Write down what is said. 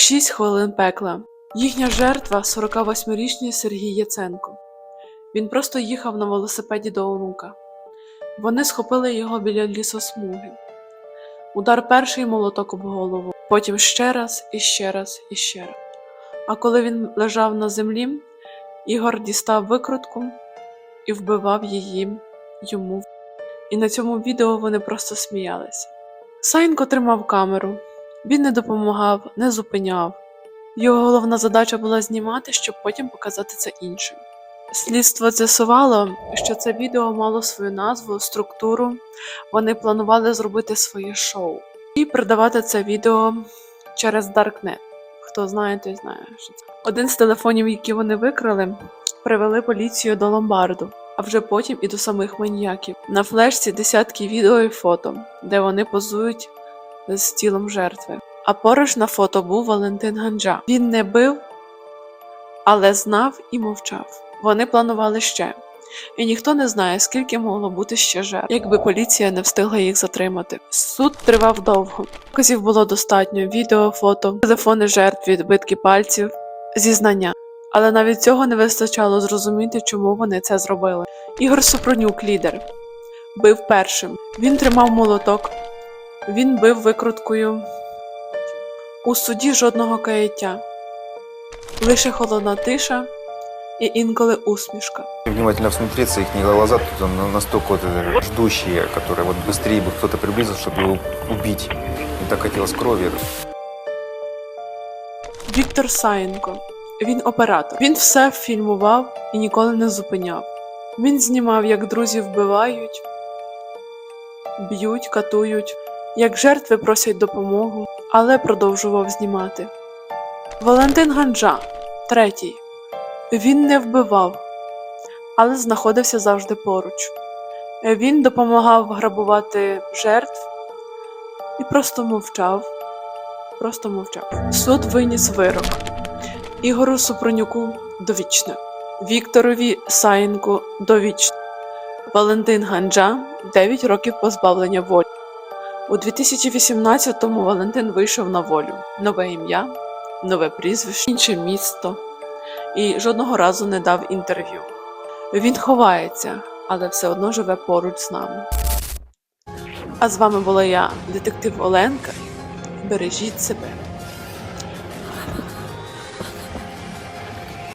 Шість хвилин пекла. Їхня жертва 48-річний Сергій Яценко. Він просто їхав на велосипеді до онука. Вони схопили його біля лісосмуги. Удар перший молоток об голову, потім ще раз і ще раз і ще раз. А коли він лежав на землі, Ігор дістав викрутку і вбивав її йому. І на цьому відео вони просто сміялися. Сайнко тримав камеру. Він не допомагав, не зупиняв. Його головна задача була знімати, щоб потім показати це іншим. Слідство з'ясувало, що це відео мало свою назву, структуру. Вони планували зробити своє шоу і продавати це відео через Darknet. Хто знає, той знає, що це. Один з телефонів, які вони викрали, привели поліцію до ломбарду, а вже потім і до самих маніяків. На флешці десятки відео і фото, де вони позують з тілом жертви. А поруч на фото був Валентин Ганджа. Він не бив, але знав і мовчав. Вони планували ще. І ніхто не знає, скільки могло бути ще жертв, якби поліція не встигла їх затримати. Суд тривав довго. Доказів було достатньо: відео, фото, телефони жертв, відбитки пальців, зізнання. Але навіть цього не вистачало зрозуміти, чому вони це зробили. Ігор Супронюк, лідер, бив першим. Він тримав молоток, він бив викруткою. У суді жодного каяття, лише холодна тиша і інколи усмішка. Внимательно всмотреться, их глаза тут он настолько вот это ждущие, которые вот быстрее бы кто-то приблизился, чтобы его убить. И так хотелось крови. Віктор Саєнко. Він оператор. Він все фільмував і ніколи не зупиняв. Він знімав, як друзі вбивають, б'ють, катують, як жертви просять допомогу, але продовжував знімати. Валентин Ганджа, третій. Він не вбивав, але знаходився завжди поруч. Він допомагав грабувати жертв і просто мовчав. Просто мовчав. Суд виніс вирок. Ігору Супронюку довічне, Вікторові Саєнку довічне, Валентин Ганджа 9 років позбавлення волі. У 2018-му Валентин вийшов на волю. Нове ім'я, нове прізвище, інше місто і жодного разу не дав інтерв'ю. Він ховається, але все одно живе поруч з нами. А з вами була я, детектив Оленка. Бережіть себе.